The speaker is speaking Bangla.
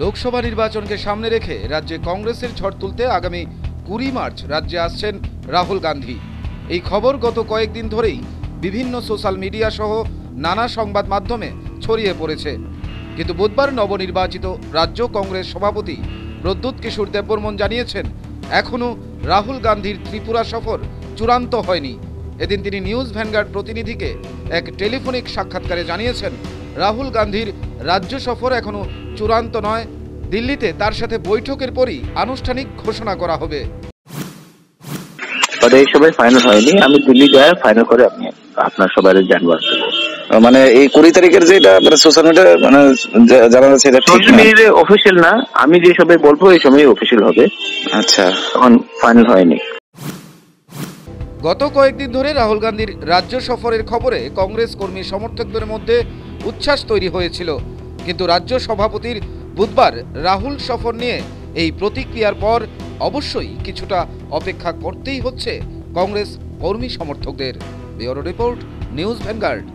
লোকসভা নির্বাচনকে সামনে রেখে রাজ্যে কংগ্রেসের ঝড় তুলতে আগামী কুড়ি মার্চ রাজ্যে আসছেন রাহুল গান্ধী। এই খবর গত কয়েকদিন ধরেই বিভিন্ন সোশ্যাল মিডিয়া সহ নানা সংবাদ মাধ্যমে ছড়িয়ে পড়েছে। কিন্তু বুধবার নবনির্বাচিত রাজ্য কংগ্রেস সভাপতি প্রদ্যুৎ কিশোর দেববর্মন জানিয়েছেন এখনও রাহুল গান্ধীর ত্রিপুরা সফর চূড়ান্ত হয়নি। এদিন তিনি নিউজ ভ্যানগার্ড প্রতিনিধিকে এক টেলিফোনিক সাক্ষাৎকারে জানিয়েছেন, রাহুল গান্ধীর রাজ্য সফর এখনও চূড়ান্ত নয় দিল্লিতে তার সাথে বৈঠকের পরই আনুষ্ঠানিক ঘোষণা করা হবে। বাট এই সবাই ফাইনাল হয়নি। আমি দিল্লি যাই ফাইনাল করে আমি আপনার সবাই জানবার দেবো মানে এই কুড়ি তারিখের যেটা মানে সোশ্যাল মিডিয়া মানে জানা যাচ্ছে এটা ঠিক না? অফিসিয়াল না। আমি যে সবাই বলব এই সময় অফিসিয়াল হবে। আচ্ছা। তখন ফাইনাল হয়নি। গত কয়েকদিন ধরে রাহুল গান্ধীর রাজ্য সফরের খবরে কংগ্রেস কর্মী সমর্থকদের মধ্যে উচ্ছ্বাস তৈরি হয়েছিল। কিন্তু রাজ্য সভাপতির বুধবার রাহুল সফর নিয়ে এই প্রতিক্রিয়ার পর অবশ্যই কিছুটা অপেক্ষা করতেই হচ্ছে কংগ্রেস কর্মী সমর্থকদের। Bureau report, news Vanguard.